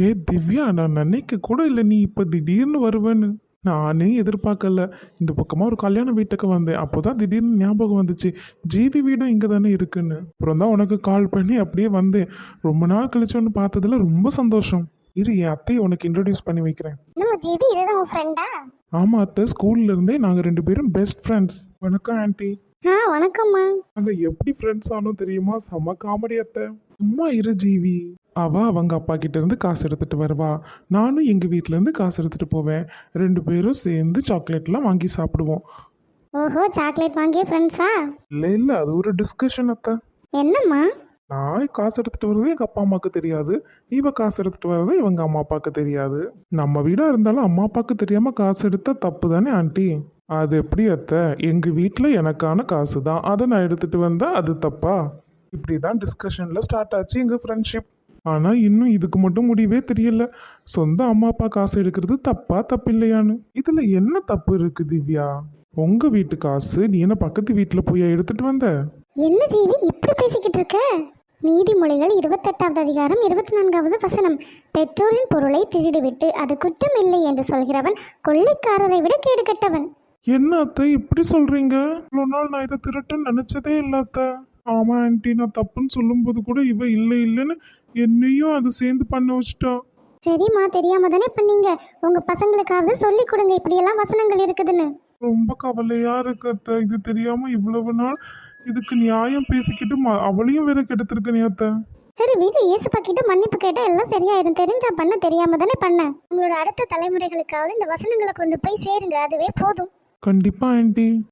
ஏ திவ்யா நான் நினைக்க கூட இல்லை நீ இப்போ திடீர்னு வருவேன்னு. நானே எதிர்பார்க்கல. இந்த பக்கமாக ஒரு கல்யாண வீட்டுக்கு வந்தேன். அப்போ தான் திடீர்னு ஞாபகம் வந்துச்சு. ஜிபி வீடும் இங்கே தானே இருக்குன்னு. அப்புறம் தான் உனக்கு கால் பண்ணி அப்படியே வந்தேன். ரொம்ப நாள் கழிச்சு ஒன்று பார்த்ததுல ரொம்ப சந்தோஷம். இரு என் அத்தையை உனக்கு இன்ட்ரடியூஸ் பண்ணி வைக்கிறேன். ஆமாம் அத்தை. ஸ்கூல்ல இருந்தே நாங்கள் ரெண்டு பேரும் பெஸ்ட் ஃப்ரெண்ட்ஸ் வணக்கம் ஆன்ட்டி ஆ வணக்கம்மா. நாங்கள் எப்படி ஃப்ரெண்ட்ஸ் ஆனோம் தெரியுமா? செம காமெடி அத்தை. சும்மா இரு ஜீவி. அவ அவங்க அப்பா கிட்ட இருந்து காசு எடுத்துட்டு வருவா. நானும் எங்க வீட்ல இருந்து காசு எடுத்துட்டு போவேன். ரெண்டு பேரும் சேர்ந்து சாக்லேட்லாம் வாங்கி சாப்பிடுவோம். ஓஹோ சாக்லேட் வாங்கிய ஃப்ரெண்ட்ஸா இல்ல இல்ல அது ஒரு டிஸ்கஷன் அத்தை. என்னம்மா? நான் காசு எடுத்துட்டு வர்றது எங்க அப்பா அம்மாவுக்கு தெரியாது. இவ காசு எடுத்துட்டு வர்றது இவங்க அம்மா அப்பாவுக்கு தெரியாது. நம்ம வீடா இருந்தாலும் அம்மா அப்பாவுக்கு தெரியாம காசு எடுத்தா தப்பு தானே ஆண்டி? அது எப்படி அத்தை? எங்க வீட்ல எனக்கான காசு தான் அதை நான் எடுத்துட்டு வந்தா அது தப்பா? இப்படி தான் டிஸ்கஷன்ல ஸ்டார்ட் ஆச்சு எங்க ஃப்ரெண்ட்ஷிப் ஆனா இன்னும் இதுக்கு மட்டும் முடிவே தெரியல. சொந்த அம்மா அப்பா காசு எடுக்கிறது தப்பா தப்பு இல்லையான்னு இதுல என்ன தப்பு இருக்கு திவ்யா? உங்க வீட்டு காசு நீ என்ன பக்கத்து வீட்டுல போய் எடுத்துட்டு வந்த? என்ன ஜீவி இப்படி பேசிக்கிட்டு இருக்க? நீதிமொழிகள் இருபத்தெட்டாவது அதிகாரம் இருபத்தி நான்காவது வசனம். பெற்றோரின் பொருளை திருடிவிட்டு அது குற்றம் இல்லை என்று சொல்கிறவன் கொள்ளைக்காரரை விட கேடு கெட்டவன். என்ன அத்தை இப்படி சொல்றீங்க? இவ்வளோ நாள் நான் இதை திருட்டுன்னு நினைச்சதே இல்லை அத்தை ஆமா ஆன்ட்டி நான் தப்புன்னு சொல்லும்போது கூட இவ இல்லை இல்லைன்னு என்னையும் அது சேர்ந்து பண்ண வச்சுட்டா. சரிம்மா தெரியாம தானே பண்ணீங்க. உங்க பசங்களுக்காவது சொல்லி கொடுங்க இப்படியெல்லாம் வசனங்கள் இருக்குதுன்னு. ரொம்ப கவலையா இருக்கு அத்தை. இது தெரியாம இவ்வளவு நாள் இதுக்கு நியாயம் பேசிக்கிட்டு ம- அவளையும் வேற கெடுத்திருக்கனே அத்தை. சரி வீடு இயேசுப்பா கிட்ட மன்னிப்பு கேட்டா எல்லாம் சரியாயிரும். தெரிஞ்சா பண்ண தெரியாம தானே பண்ண. உங்களோட அடுத்த தலைமுறைகளுக்காவது இந்த வசனங்களை கொண்டு போய் சேருங்க அதுவே போதும். கண்டிப்பா ஆன்ட்டி